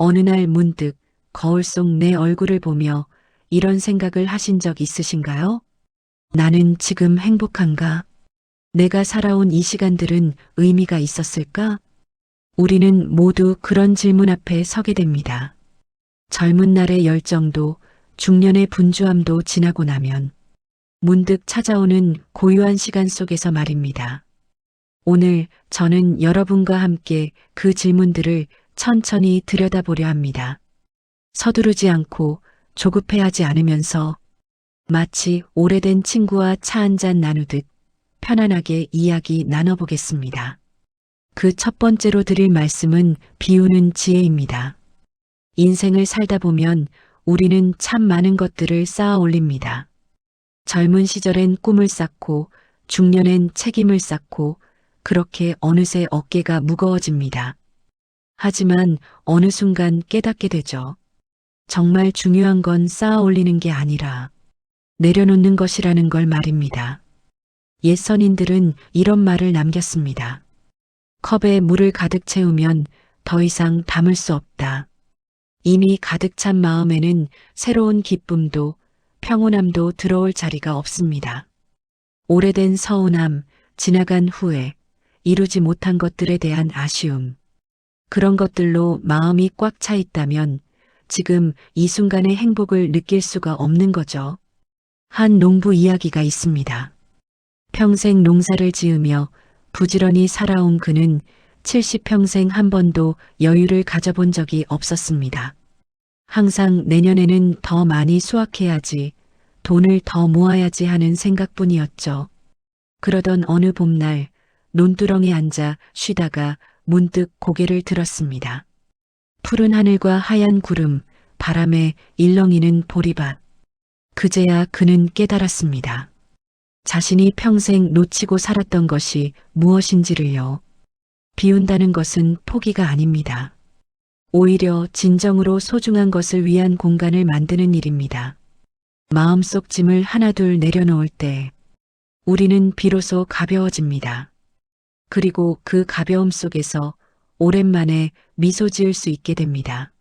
어느 날 문득 거울 속 내 얼굴을 보며 이런 생각을 하신 적 있으신가요? 나는 지금 행복한가? 내가 살아온 이 시간들은 의미가 있었을까? 우리는 모두 그런 질문 앞에 서게 됩니다. 젊은 날의 열정도 중년의 분주함도 지나고 나면 문득 찾아오는 고요한 시간 속에서 말입니다. 오늘 저는 여러분과 함께 그 질문들을 천천히 들여다보려 합니다. 서두르지 않고 조급해하지 않으면서 마치 오래된 친구와 차 한 잔 나누듯 편안하게 이야기 나눠보겠습니다. 그 첫 번째로 드릴 말씀은 비우는 지혜입니다. 인생을 살다 보면 우리는 참 많은 것들을 쌓아 올립니다. 젊은 시절엔 꿈을 쌓고 중년엔 책임을 쌓고 그렇게 어느새 어깨가 무거워집니다. 하지만 어느 순간 깨닫게 되죠. 정말 중요한 건 쌓아 올리는 게 아니라 내려놓는 것이라는 걸 말입니다. 옛 선인들은 이런 말을 남겼습니다. 컵에 물을 가득 채우면 더 이상 담을 수 없다. 이미 가득 찬 마음에는 새로운 기쁨도 평온함도 들어올 자리가 없습니다. 오래된 서운함, 지나간 후회, 이루지 못한 것들에 대한 아쉬움. 그런 것들로 마음이 꽉 차 있다면 지금 이 순간의 행복을 느낄 수가 없는 거죠. 한 농부 이야기가 있습니다. 평생 농사를 지으며 부지런히 살아온 그는 70평생 한 번도 여유를 가져본 적이 없었습니다. 항상 내년에는 더 많이 수확해야지, 돈을 더 모아야지 하는 생각뿐이었죠. 그러던 어느 봄날 논두렁에 앉아 쉬다가 문득 고개를 들었습니다. 푸른 하늘과 하얀 구름, 바람에 일렁이는 보리밭. 그제야 그는 깨달았습니다. 자신이 평생 놓치고 살았던 것이 무엇인지를요. 비운다는 것은 포기가 아닙니다. 오히려 진정으로 소중한 것을 위한 공간을 만드는 일입니다. 마음속 짐을 하나둘 내려놓을 때 우리는 비로소 가벼워집니다. 그리고 그 가벼움 속에서 오랜만에 미소 지을 수 있게 됩니다.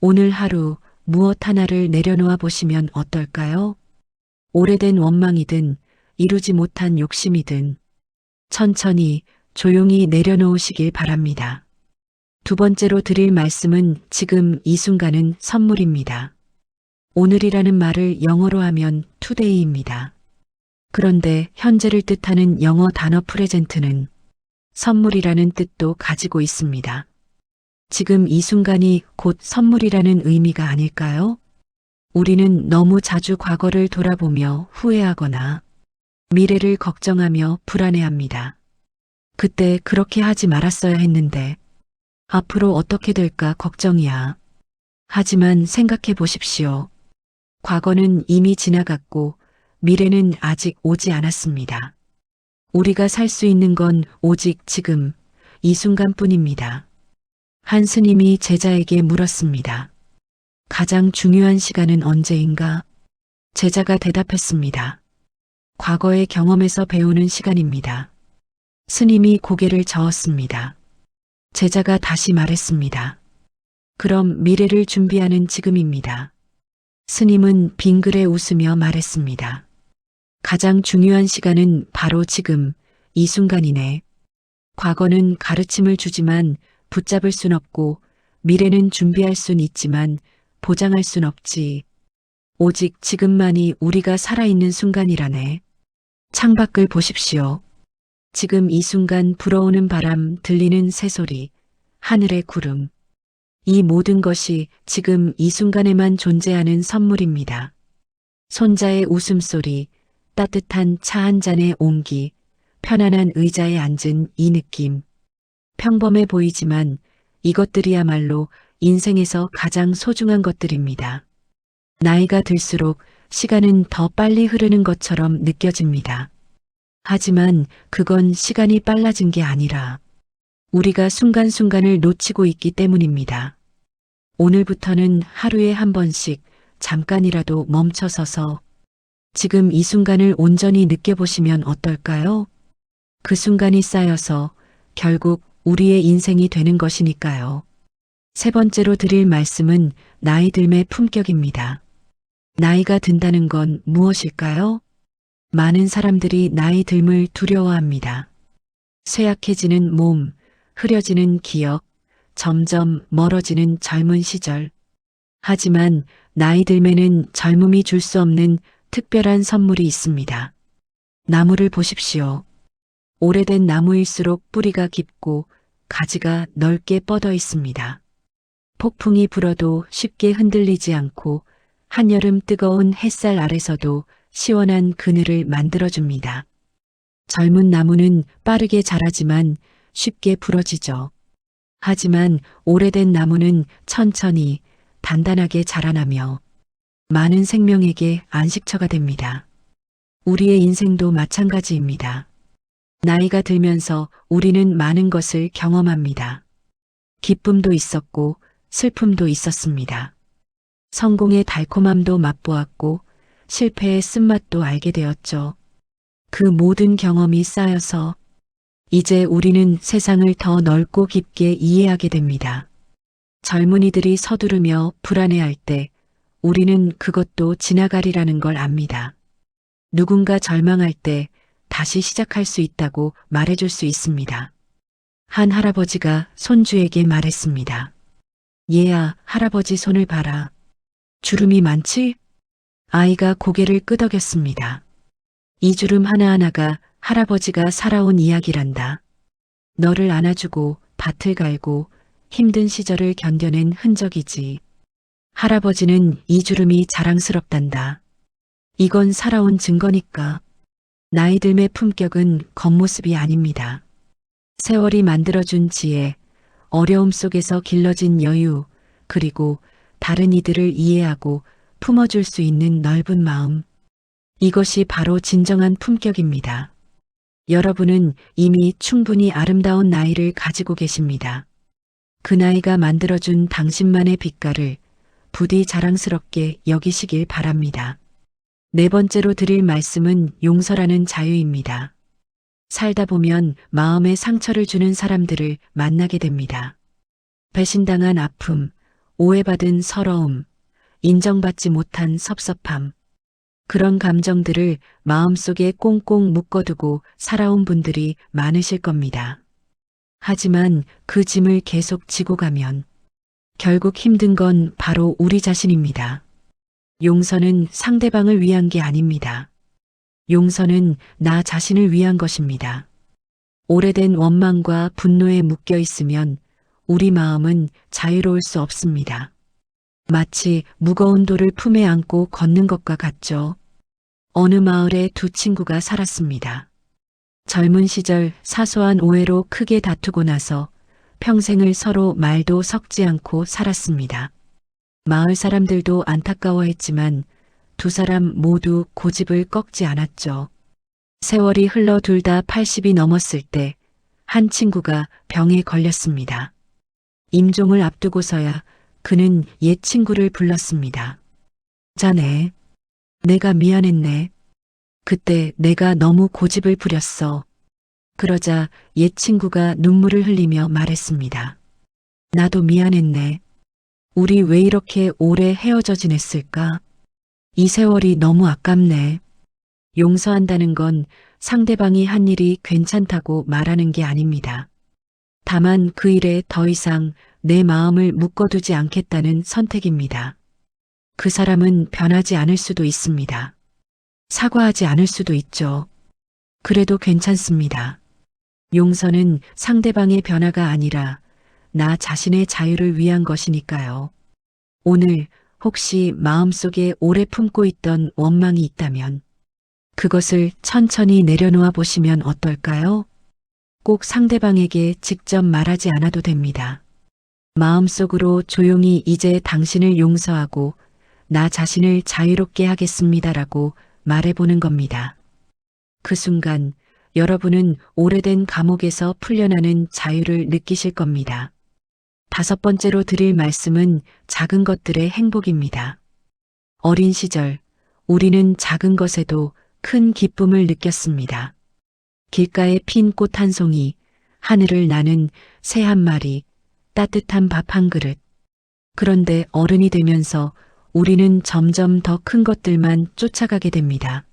오늘 하루 무엇 하나를 내려놓아 보시면 어떨까요? 오래된 원망이든 이루지 못한 욕심이든 천천히 조용히 내려놓으시길 바랍니다. 두 번째로 드릴 말씀은 지금 이 순간은 선물입니다. 오늘이라는 말을 영어로 하면 투데이입니다. 그런데 현재를 뜻하는 영어 단어 프레젠트는 선물이라는 뜻도 가지고 있습니다. 지금 이 순간이 곧 선물이라는 의미가 아닐까요? 우리는 너무 자주 과거를 돌아보며 후회하거나 미래를 걱정하며 불안해합니다. 그때 그렇게 하지 말았어야 했는데 앞으로 어떻게 될까 걱정이야. 하지만 생각해 보십시오. 과거는 이미 지나갔고 미래는 아직 오지 않았습니다. 우리가 살 수 있는 건 오직 지금, 이 순간뿐입니다. 한 스님이 제자에게 물었습니다. 가장 중요한 시간은 언제인가? 제자가 대답했습니다. 과거의 경험에서 배우는 시간입니다. 스님이 고개를 저었습니다. 제자가 다시 말했습니다. 그럼 미래를 준비하는 지금입니다. 스님은 빙그레 웃으며 말했습니다. 가장 중요한 시간은 바로 지금, 이 순간이네. 과거는 가르침을 주지만 붙잡을 순 없고 미래는 준비할 순 있지만 보장할 순 없지. 오직 지금만이 우리가 살아있는 순간이라네. 창밖을 보십시오. 지금 이 순간 불어오는 바람, 들리는 새소리, 하늘의 구름. 이 모든 것이 지금 이 순간에만 존재하는 선물입니다. 손자의 웃음소리, 따뜻한 차 한 잔의 온기, 편안한 의자에 앉은 이 느낌. 평범해 보이지만 이것들이야말로 인생에서 가장 소중한 것들입니다. 나이가 들수록 시간은 더 빨리 흐르는 것처럼 느껴집니다. 하지만 그건 시간이 빨라진 게 아니라 우리가 순간순간을 놓치고 있기 때문입니다. 오늘부터는 하루에 한 번씩 잠깐이라도 멈춰서서 지금 이 순간을 온전히 느껴보시면 어떨까요? 그 순간이 쌓여서 결국 우리의 인생이 되는 것이니까요. 세 번째로 드릴 말씀은 나이 들매 품격입니다. 나이가 든다는 건 무엇일까요? 많은 사람들이 나이 듦을 두려워합니다. 쇠약해지는 몸, 흐려지는 기억, 점점 멀어지는 젊은 시절. 하지만 나이 들매는 젊음이 줄 수 없는 특별한 선물이 있습니다. 나무를 보십시오. 오래된 나무일수록 뿌리가 깊고 가지가 넓게 뻗어 있습니다. 폭풍이 불어도 쉽게 흔들리지 않고 한여름 뜨거운 햇살 아래서도 시원한 그늘을 만들어줍니다. 젊은 나무는 빠르게 자라지만 쉽게 부러지죠. 하지만 오래된 나무는 천천히 단단하게 자라나며 많은 생명에게 안식처가 됩니다. 우리의 인생도 마찬가지입니다. 나이가 들면서 우리는 많은 것을 경험합니다. 기쁨도 있었고 슬픔도 있었습니다. 성공의 달콤함도 맛보았고 실패의 쓴맛도 알게 되었죠. 그 모든 경험이 쌓여서 이제 우리는 세상을 더 넓고 깊게 이해하게 됩니다. 젊은이들이 서두르며 불안해할 때 우리는 그것도 지나가리라는 걸 압니다. 누군가 절망할 때 다시 시작할 수 있다고 말해줄 수 있습니다. 한 할아버지가 손주에게 말했습니다. 얘야, 할아버지 손을 봐라. 주름이 많지? 아이가 고개를 끄덕였습니다. 이 주름 하나하나가 할아버지가 살아온 이야기란다. 너를 안아주고 밭을 갈고 힘든 시절을 견뎌낸 흔적이지. 할아버지는 이 주름이 자랑스럽단다. 이건 살아온 증거니까. 나이 들의 품격은 겉모습이 아닙니다. 세월이 만들어준 지혜, 어려움 속에서 길러진 여유, 그리고 다른 이들을 이해하고 품어줄 수 있는 넓은 마음. 이것이 바로 진정한 품격입니다. 여러분은 이미 충분히 아름다운 나이를 가지고 계십니다. 그 나이가 만들어준 당신만의 빛깔을 부디 자랑스럽게 여기시길 바랍니다. 네 번째로 드릴 말씀은 용서라는 자유입니다. 살다 보면 마음에 상처를 주는 사람들을 만나게 됩니다. 배신당한 아픔, 오해받은 서러움, 인정받지 못한 섭섭함. 그런 감정들을 마음속에 꽁꽁 묶어두고 살아온 분들이 많으실 겁니다. 하지만 그 짐을 계속 지고 가면 결국 힘든 건 바로 우리 자신입니다. 용서는 상대방을 위한 게 아닙니다. 용서는 나 자신을 위한 것입니다. 오래된 원망과 분노에 묶여 있으면 우리 마음은 자유로울 수 없습니다. 마치 무거운 돌을 품에 안고 걷는 것과 같죠. 어느 마을에 두 친구가 살았습니다. 젊은 시절 사소한 오해로 크게 다투고 나서 평생을 서로 말도 섞지 않고 살았습니다. 마을 사람들도 안타까워했지만 두 사람 모두 고집을 꺾지 않았죠. 세월이 흘러 둘 다 80이 넘었을 때 한 친구가 병에 걸렸습니다. 임종을 앞두고서야 그는 옛 친구를 불렀습니다. 자네, 내가 미안했네. 그때 내가 너무 고집을 부렸어. 그러자 옛 친구가 눈물을 흘리며 말했습니다. 나도 미안했네. 우리 왜 이렇게 오래 헤어져 지냈을까? 이 세월이 너무 아깝네. 용서한다는 건 상대방이 한 일이 괜찮다고 말하는 게 아닙니다. 다만 그 일에 더 이상 내 마음을 묶어두지 않겠다는 선택입니다. 그 사람은 변하지 않을 수도 있습니다. 사과하지 않을 수도 있죠. 그래도 괜찮습니다. 용서는 상대방의 변화가 아니라 나 자신의 자유를 위한 것이니까요. 오늘 혹시 마음속에 오래 품고 있던 원망이 있다면 그것을 천천히 내려놓아 보시면 어떨까요? 꼭 상대방에게 직접 말하지 않아도 됩니다. 마음속으로 조용히 이제 당신을 용서하고 나 자신을 자유롭게 하겠습니다라고 말해보는 겁니다. 그 순간 여러분은 오래된 감옥에서 풀려나는 자유를 느끼실 겁니다. 다섯 번째로 드릴 말씀은 작은 것들의 행복입니다. 어린 시절, 우리는 작은 것에도 큰 기쁨을 느꼈습니다. 길가에 핀 꽃 한 송이, 하늘을 나는 새 한 마리, 따뜻한 밥 한 그릇, 그런데 어른이 되면서 우리는 점점 더 큰 것들만 쫓아가게 됩니다.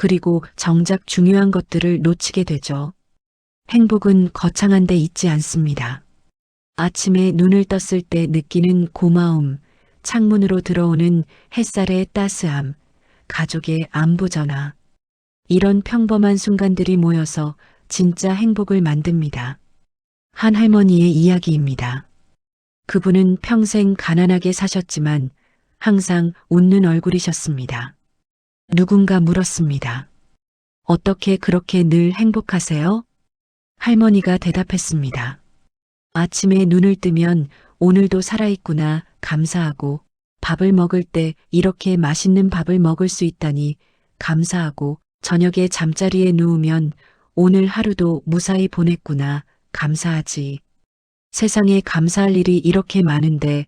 그리고 정작 중요한 것들을 놓치게 되죠. 행복은 거창한 데 있지 않습니다. 아침에 눈을 떴을 때 느끼는 고마움, 창문으로 들어오는 햇살의 따스함, 가족의 안부 전화. 이런 평범한 순간들이 모여서 진짜 행복을 만듭니다. 한 할머니의 이야기입니다. 그분은 평생 가난하게 사셨지만 항상 웃는 얼굴이셨습니다. 누군가 물었습니다. 어떻게 그렇게 늘 행복하세요? 할머니가 대답했습니다. 아침에 눈을 뜨면 오늘도 살아있구나 감사하고 밥을 먹을 때 이렇게 맛있는 밥을 먹을 수 있다니 감사하고 저녁에 잠자리에 누우면 오늘 하루도 무사히 보냈구나 감사하지. 세상에 감사할 일이 이렇게 많은데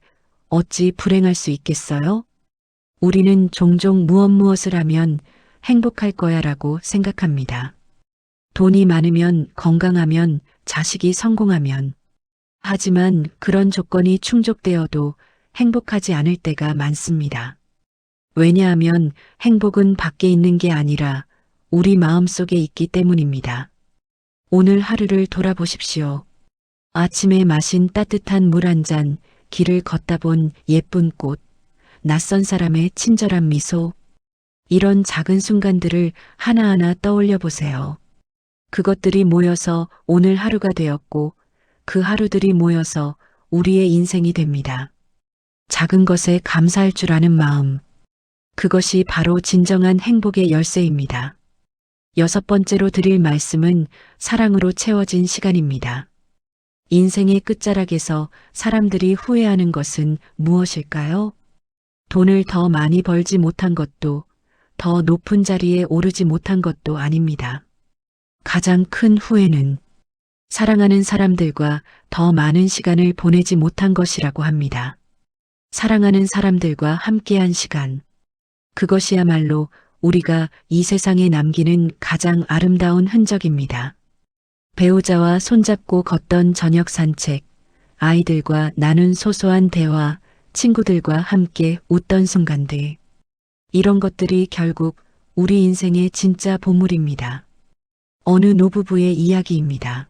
어찌 불행할 수 있겠어요? 우리는 종종 무엇 무엇을 하면 행복할 거야 라고 생각합니다. 돈이 많으면 건강하면 자식이 성공하면 하지만 그런 조건이 충족되어도 행복하지 않을 때가 많습니다. 왜냐하면 행복은 밖에 있는 게 아니라 우리 마음 속에 있기 때문입니다. 오늘 하루를 돌아보십시오. 아침에 마신 따뜻한 물 한 잔, 길을 걷다 본 예쁜 꽃, 낯선 사람의 친절한 미소, 이런 작은 순간들을 하나하나 떠올려 보세요. 그것들이 모여서 오늘 하루가 되었고 그 하루들이 모여서 우리의 인생이 됩니다. 작은 것에 감사할 줄 아는 마음. 그것이 바로 진정한 행복의 열쇠입니다. 여섯 번째로 드릴 말씀은 사랑으로 채워진 시간입니다. 인생의 끝자락에서 사람들이 후회하는 것은 무엇일까요? 돈을 더 많이 벌지 못한 것도, 더 높은 자리에 오르지 못한 것도 아닙니다. 가장 큰 후회는 사랑하는 사람들과 더 많은 시간을 보내지 못한 것이라고 합니다. 사랑하는 사람들과 함께한 시간. 그것이야말로 우리가 이 세상에 남기는 가장 아름다운 흔적입니다. 배우자와 손잡고 걷던 저녁 산책, 아이들과 나눈 소소한 대화, 친구들과 함께 웃던 순간들. 이런 것들이 결국 우리 인생의 진짜 보물입니다. 어느 노부부의 이야기입니다.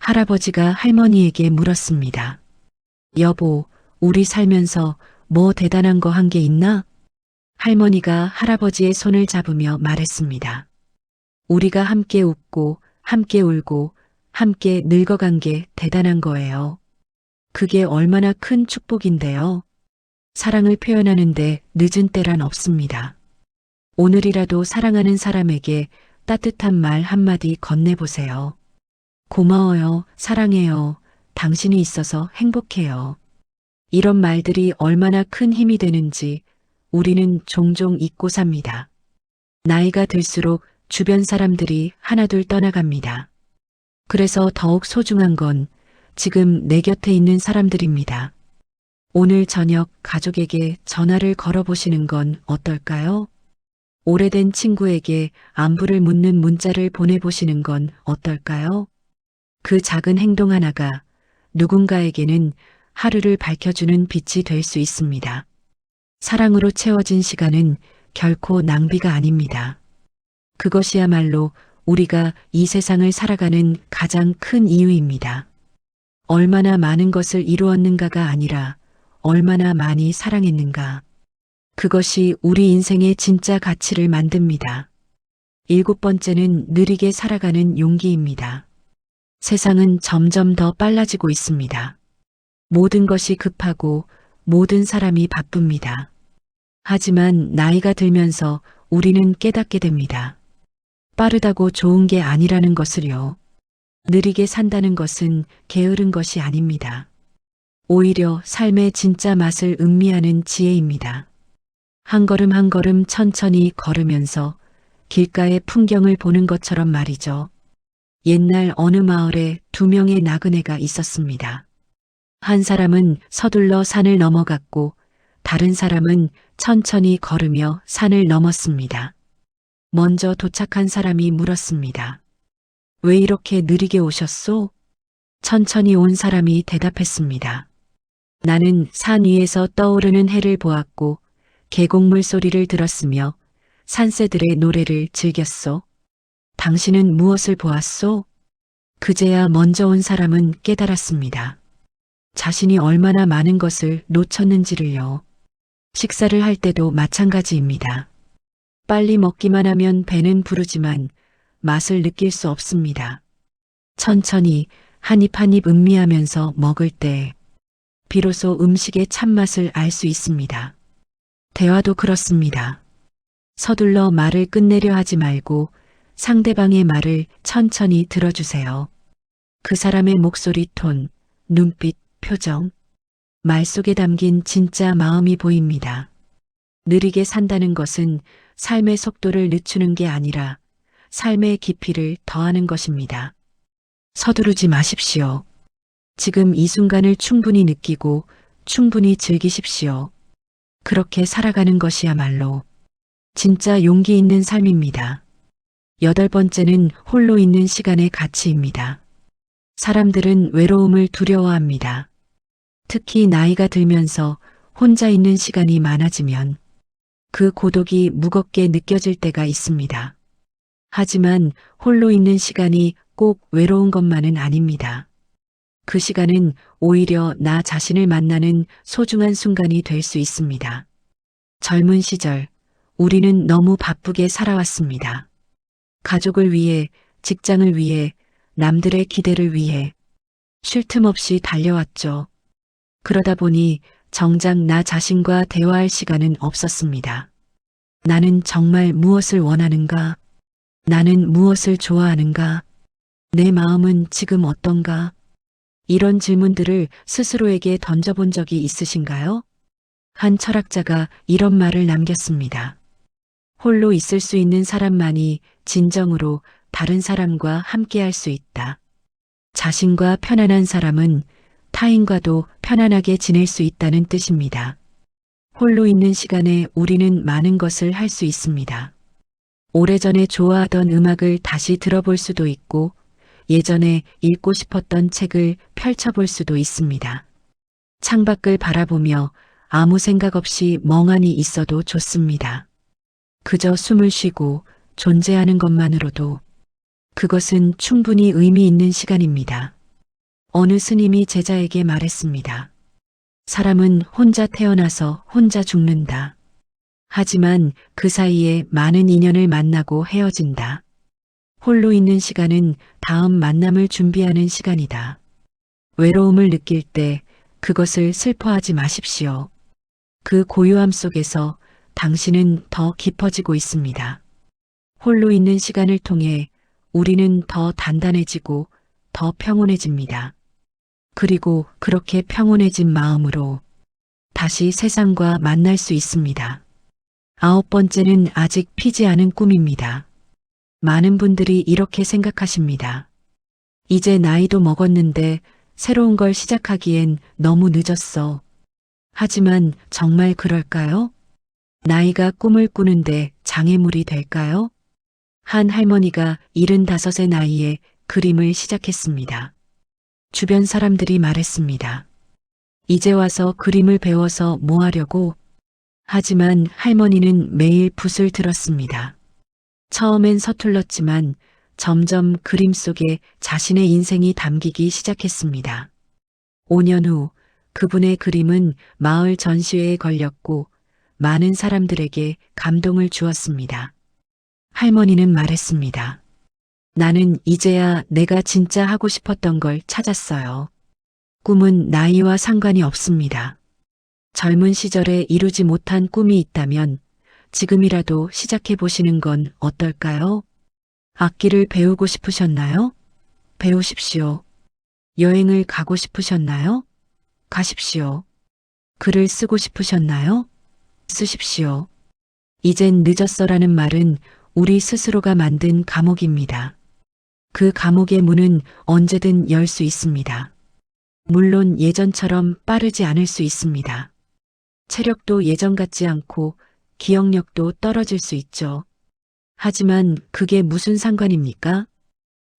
할아버지가 할머니에게 물었습니다. 여보, 우리 살면서 뭐 대단한 거 한 게 있나? 할머니가 할아버지의 손을 잡으며 말했습니다. 우리가 함께 웃고, 함께 울고, 함께 늙어간 게 대단한 거예요. 그게 얼마나 큰 축복인데요. 사랑을 표현하는데 늦은 때란 없습니다. 오늘이라도 사랑하는 사람에게 따뜻한 말 한마디 건네보세요. 고마워요, 사랑해요, 당신이 있어서 행복해요. 이런 말들이 얼마나 큰 힘이 되는지 우리는 종종 잊고 삽니다. 나이가 들수록 주변 사람들이 하나둘 떠나갑니다. 그래서 더욱 소중한 건 지금 내 곁에 있는 사람들입니다. 오늘 저녁 가족에게 전화를 걸어보시는 건 어떨까요? 오래된 친구에게 안부를 묻는 문자를 보내보시는 건 어떨까요? 그 작은 행동 하나가 누군가에게는 하루를 밝혀주는 빛이 될 수 있습니다. 사랑으로 채워진 시간은 결코 낭비가 아닙니다. 그것이야말로 우리가 이 세상을 살아가는 가장 큰 이유입니다. 얼마나 많은 것을 이루었는가가 아니라 얼마나 많이 사랑했는가. 그것이 우리 인생의 진짜 가치를 만듭니다. 일곱 번째는 느리게 살아가는 용기입니다. 세상은 점점 더 빨라지고 있습니다. 모든 것이 급하고 모든 사람이 바쁩니다. 하지만 나이가 들면서 우리는 깨닫게 됩니다. 빠르다고 좋은 게 아니라는 것을요. 느리게 산다는 것은 게으른 것이 아닙니다. 오히려 삶의 진짜 맛을 음미하는 지혜입니다. 한 걸음 한 걸음 천천히 걸으면서 길가의 풍경을 보는 것처럼 말이죠. 옛날 어느 마을에 두 명의 나그네가 있었습니다. 한 사람은 서둘러 산을 넘어갔고 다른 사람은 천천히 걸으며 산을 넘었습니다. 먼저 도착한 사람이 물었습니다. 왜 이렇게 느리게 오셨소? 천천히 온 사람이 대답했습니다. 나는 산 위에서 떠오르는 해를 보았고 계곡물 소리를 들었으며 산새들의 노래를 즐겼소. 당신은 무엇을 보았소? 그제야 먼저 온 사람은 깨달았습니다. 자신이 얼마나 많은 것을 놓쳤는지를요. 식사를 할 때도 마찬가지입니다. 빨리 먹기만 하면 배는 부르지만 맛을 느낄 수 없습니다. 천천히 한입 한입 음미하면서 먹을 때 비로소 음식의 참맛을 알 수 있습니다. 대화도 그렇습니다. 서둘러 말을 끝내려 하지 말고 상대방의 말을 천천히 들어주세요. 그 사람의 목소리 톤, 눈빛, 표정, 말 속에 담긴 진짜 마음이 보입니다. 느리게 산다는 것은 삶의 속도를 늦추는 게 아니라 삶의 깊이를 더하는 것입니다. 서두르지 마십시오. 지금 이 순간을 충분히 느끼고 충분히 즐기십시오. 그렇게 살아가는 것이야말로 진짜 용기 있는 삶입니다. 여덟 번째는 홀로 있는 시간의 가치입니다. 사람들은 외로움을 두려워합니다. 특히 나이가 들면서 혼자 있는 시간이 많아지면 그 고독이 무겁게 느껴질 때가 있습니다. 하지만 홀로 있는 시간이 꼭 외로운 것만은 아닙니다. 그 시간은 오히려 나 자신을 만나는 소중한 순간이 될 수 있습니다. 젊은 시절, 우리는 너무 바쁘게 살아왔습니다. 가족을 위해, 직장을 위해, 남들의 기대를 위해 쉴 틈 없이 달려왔죠. 그러다 보니 정작 나 자신과 대화할 시간은 없었습니다. 나는 정말 무엇을 원하는가? 나는 무엇을 좋아하는가? 내 마음은 지금 어떤가? 이런 질문들을 스스로에게 던져본 적이 있으신가요? 한 철학자가 이런 말을 남겼습니다. 홀로 있을 수 있는 사람만이 진정으로 다른 사람과 함께할 수 있다. 자신과 편안한 사람은 타인과도 편안하게 지낼 수 있다는 뜻입니다. 홀로 있는 시간에 우리는 많은 것을 할 수 있습니다. 오래전에 좋아하던 음악을 다시 들어볼 수도 있고 예전에 읽고 싶었던 책을 펼쳐볼 수도 있습니다. 창밖을 바라보며 아무 생각 없이 멍하니 있어도 좋습니다. 그저 숨을 쉬고 존재하는 것만으로도 그것은 충분히 의미 있는 시간입니다. 어느 스님이 제자에게 말했습니다. 사람은 혼자 태어나서 혼자 죽는다. 하지만 그 사이에 많은 인연을 만나고 헤어진다. 홀로 있는 시간은 다음 만남을 준비하는 시간이다. 외로움을 느낄 때 그것을 슬퍼하지 마십시오. 그 고요함 속에서 당신은 더 깊어지고 있습니다. 홀로 있는 시간을 통해 우리는 더 단단해지고 더 평온해집니다. 그리고 그렇게 평온해진 마음으로 다시 세상과 만날 수 있습니다. 아홉 번째는 아직 피지 않은 꿈입니다. 많은 분들이 이렇게 생각하십니다. 이제 나이도 먹었는데 새로운 걸 시작하기엔 너무 늦었어. 하지만 정말 그럴까요? 나이가 꿈을 꾸는데 장애물이 될까요? 한 할머니가 75의 나이에 그림을 시작했습니다. 주변 사람들이 말했습니다. 이제 와서 그림을 배워서 뭐 하려고? 하지만 할머니는 매일 붓을 들었습니다. 처음엔 서툴렀지만 점점 그림 속에 자신의 인생이 담기기 시작했습니다. 5년 후 그분의 그림은 마을 전시회에 걸렸고 많은 사람들에게 감동을 주었습니다. 할머니는 말했습니다. 나는 이제야 내가 진짜 하고 싶었던 걸 찾았어요. 꿈은 나이와 상관이 없습니다. 젊은 시절에 이루지 못한 꿈이 있다면 지금이라도 시작해 보시는 건 어떨까요? 악기를 배우고 싶으셨나요? 배우십시오. 여행을 가고 싶으셨나요? 가십시오. 글을 쓰고 싶으셨나요? 쓰십시오. 이젠 늦었어라는 말은 우리 스스로가 만든 감옥입니다. 그 감옥의 문은 언제든 열 수 있습니다. 물론 예전처럼 빠르지 않을 수 있습니다. 체력도 예전 같지 않고 기억력도 떨어질 수 있죠. 하지만 그게 무슨 상관입니까?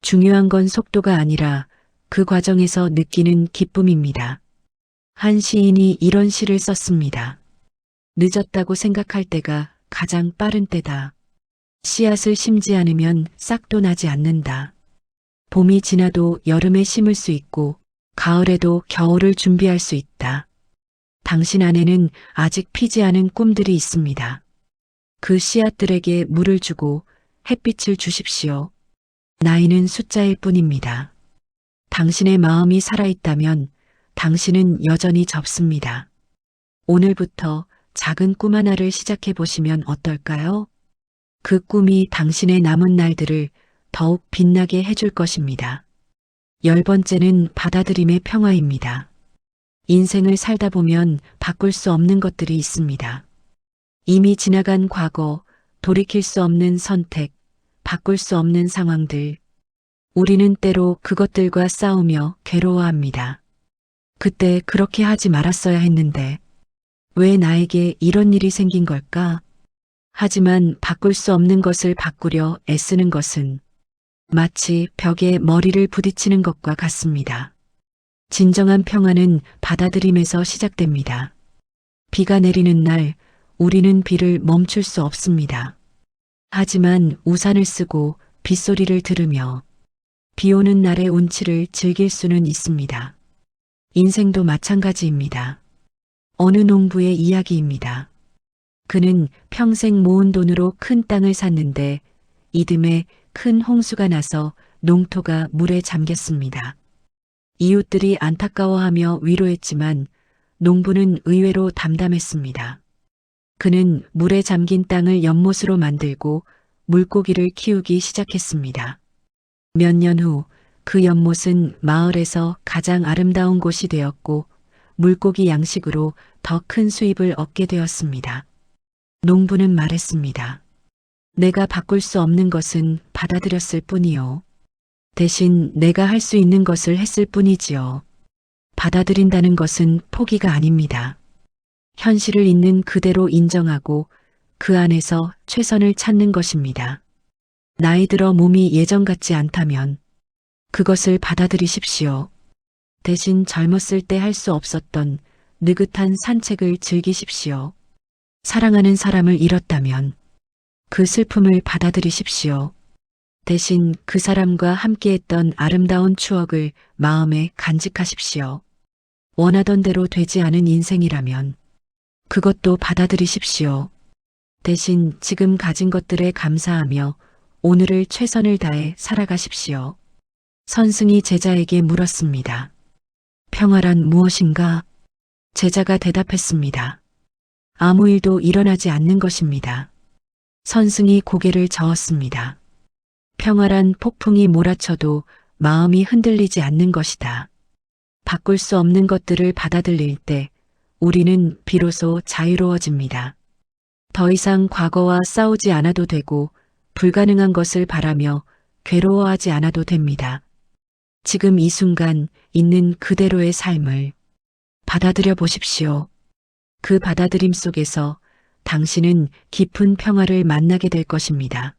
중요한 건 속도가 아니라 그 과정에서 느끼는 기쁨입니다. 한 시인이 이런 시를 썼습니다. 늦었다고 생각할 때가 가장 빠른 때다. 씨앗을 심지 않으면 싹도 나지 않는다. 봄이 지나도 여름에 심을 수 있고 가을에도 겨울을 준비할 수 있다. 당신 안에는 아직 피지 않은 꿈들이 있습니다. 그 씨앗들에게 물을 주고 햇빛을 주십시오. 나이는 숫자일 뿐입니다. 당신의 마음이 살아있다면 당신은 여전히 접습니다. 오늘부터 작은 꿈 하나를 시작해 보시면 어떨까요? 그 꿈이 당신의 남은 날들을 더욱 빛나게 해줄 것입니다. 열 번째는 받아들임의 평화입니다. 인생을 살다 보면 바꿀 수 없는 것들이 있습니다. 이미 지나간 과거, 돌이킬 수 없는 선택, 바꿀 수 없는 상황들. 우리는 때로 그것들과 싸우며 괴로워합니다. 그때 그렇게 하지 말았어야 했는데, 왜 나에게 이런 일이 생긴 걸까? 하지만 바꿀 수 없는 것을 바꾸려 애쓰는 것은 마치 벽에 머리를 부딪히는 것과 같습니다. 진정한 평화는 받아들임에서 시작됩니다. 비가 내리는 날 우리는 비를 멈출 수 없습니다. 하지만 우산을 쓰고 빗소리를 들으며 비 오는 날의 운치를 즐길 수는 있습니다. 인생도 마찬가지입니다. 어느 농부의 이야기입니다. 그는 평생 모은 돈으로 큰 땅을 샀는데 이듬해 큰 홍수가 나서 농토가 물에 잠겼습니다. 이웃들이 안타까워하며 위로했지만 농부는 의외로 담담했습니다. 그는 물에 잠긴 땅을 연못으로 만들고 물고기를 키우기 시작했습니다. 몇 년 후 그 연못은 마을에서 가장 아름다운 곳이 되었고 물고기 양식으로 더 큰 수입을 얻게 되었습니다. 농부는 말했습니다. 내가 바꿀 수 없는 것은 받아들였을 뿐이요. 대신 내가 할 수 있는 것을 했을 뿐이지요. 받아들인다는 것은 포기가 아닙니다. 현실을 있는 그대로 인정하고 그 안에서 최선을 찾는 것입니다. 나이 들어 몸이 예전 같지 않다면 그것을 받아들이십시오. 대신 젊었을 때 할 수 없었던 느긋한 산책을 즐기십시오. 사랑하는 사람을 잃었다면 그 슬픔을 받아들이십시오. 대신 그 사람과 함께했던 아름다운 추억을 마음에 간직하십시오. 원하던 대로 되지 않은 인생이라면 그것도 받아들이십시오. 대신 지금 가진 것들에 감사하며 오늘을 최선을 다해 살아가십시오. 선승이 제자에게 물었습니다. 평화란 무엇인가? 제자가 대답했습니다. 아무 일도 일어나지 않는 것입니다. 선승이 고개를 저었습니다. 평화란 폭풍이 몰아쳐도 마음이 흔들리지 않는 것이다. 바꿀 수 없는 것들을 받아들일 때 우리는 비로소 자유로워집니다. 더 이상 과거와 싸우지 않아도 되고 불가능한 것을 바라며 괴로워하지 않아도 됩니다. 지금 이 순간 있는 그대로의 삶을 받아들여 보십시오. 그 받아들임 속에서 당신은 깊은 평화를 만나게 될 것입니다.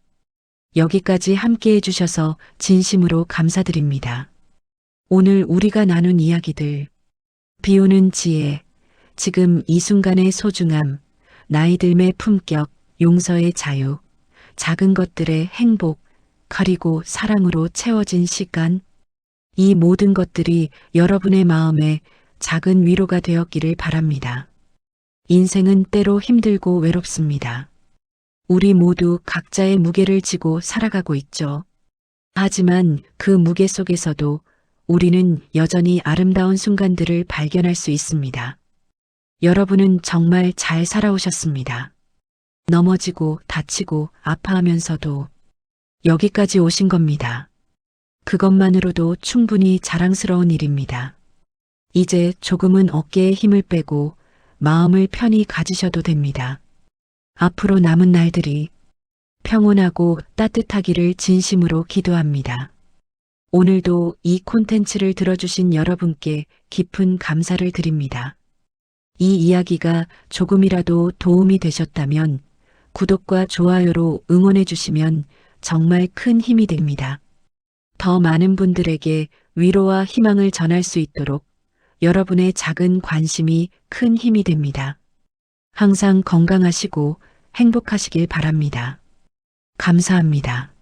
여기까지 함께 해주셔서 진심으로 감사드립니다. 오늘 우리가 나눈 이야기들, 비오는 지혜, 지금 이 순간의 소중함, 나이 들매 품격, 용서의 자유, 작은 것들의 행복, 그리고 사랑으로 채워진 시간, 이 모든 것들이 여러분의 마음에 작은 위로가 되었기를 바랍니다. 인생은 때로 힘들고 외롭습니다. 우리 모두 각자의 무게를 지고 살아가고 있죠. 하지만 그 무게 속에서도 우리는 여전히 아름다운 순간들을 발견할 수 있습니다. 여러분은 정말 잘 살아오셨습니다. 넘어지고 다치고 아파하면서도 여기까지 오신 겁니다. 그것만으로도 충분히 자랑스러운 일입니다. 이제 조금은 어깨에 힘을 빼고 마음을 편히 가지셔도 됩니다. 앞으로 남은 날들이 평온하고 따뜻하기를 진심으로 기도합니다. 오늘도 이 콘텐츠를 들어주신 여러분께 깊은 감사를 드립니다. 이 이야기가 조금이라도 도움이 되셨다면 구독과 좋아요로 응원해 주시면 정말 큰 힘이 됩니다. 더 많은 분들에게 위로와 희망을 전할 수 있도록 여러분의 작은 관심이 큰 힘이 됩니다. 항상 건강하시고 행복하시길 바랍니다. 감사합니다.